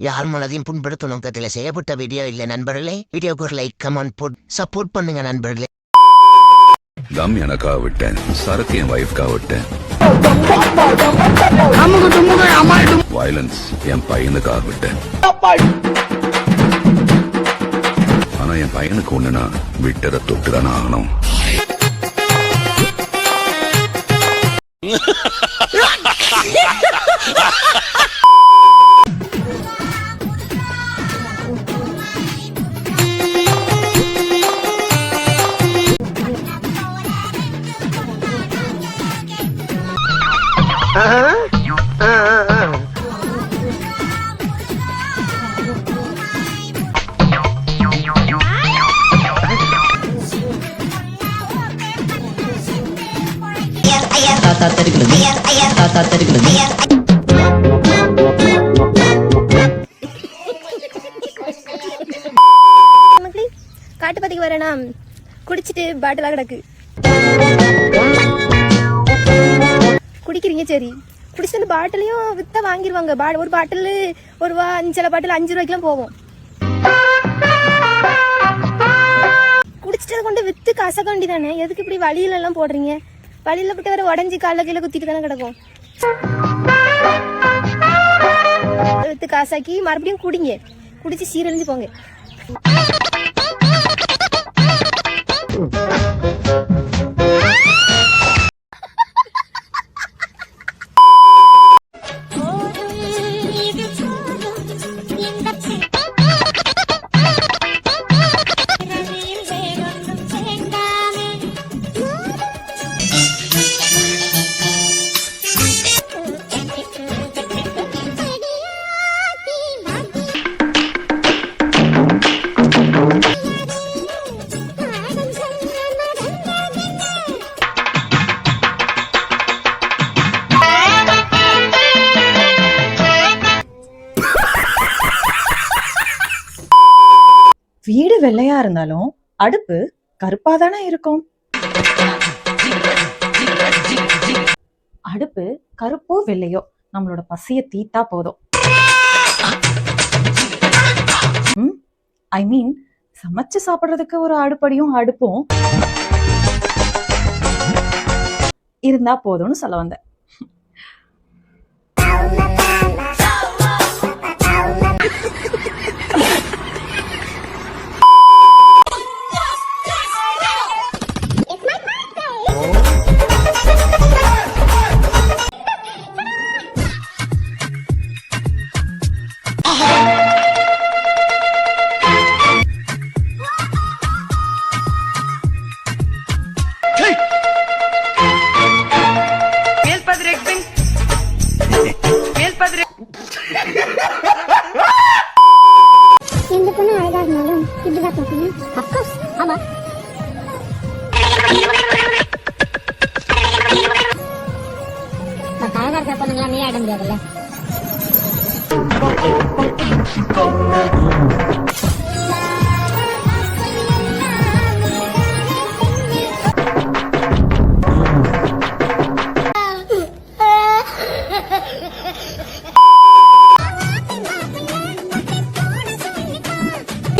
யார் மனதையும் புண்படுத்தும் நோக்கத்தில் செய்யப்பட்ட வீடியோ இல்லை நண்பர்களே. வீடியோக்கு ஒரு லைக் கமெண்ட் போட் சப்போர்ட் பண்ணுங்க நண்பர்களே. தம் எனக்காக விட்டேன் சரக்கு என் வைஃப்காக விட்டேன் வயலன்ஸ் என் பையனுக்காக விட்டேன் ஆனா என் பையனுக்கு ஒண்ணுனா விட்டத தொட்டுதானே ஆகணும். தாத்தா தெரிகிறது தாத்தா தெரிகிறது மக்களே காட்டுப்பதிக்கு வரேனா. குடிச்சிட்டு பாட்டிலா கிடக்கு. குடிக்கிறீங்க சரி. குடிச்சிட்டு அந்த பாட்டிலையும் வித்தா வாங்கிடுவாங்க பா ஒரு பாட்டில் ஒரு ரூபா அஞ்சு சில பாட்டில் அஞ்சு ரூபாய்க்குலாம் போகும். குடிச்சிட்டு கொண்டு வித்து கசக்க வேண்டியதானே? எதுக்கு இப்படி வழியில எல்லாம் போடுறீங்க? வழியில போட்டு வர உடஞ்சி காலில் கீழே குத்திட்டு தானே கிடக்கும். வித்து காசாக்கி மறுபடியும் குடிங்க. குடிச்சு சீரழிஞ்சு போங்க. வீடு வெள்ளையா இருந்தாலும் அடுப்பு கருப்பா தானே இருக்கும்? அடுப்பு கருப்போ வெள்ளையோ? நம்மளோட பசிய தீத்தா போதும். ஐ மீன் சமைச்சு சாப்பிடுறதுக்கு ஒரு அடுப்படியும் அடுப்பும் இருந்தா போதும்னு சொல்ல வந்தேன். எந்த பொண்ணு அழகா இருந்தாலும் இப்படிதான் பார்ப்பீங்க அப்கோர்ஸ் ஆமா. பட் அழகா இருக்கிற பொண்ணுங்களா நீ ஆட முடியாதுல்ல?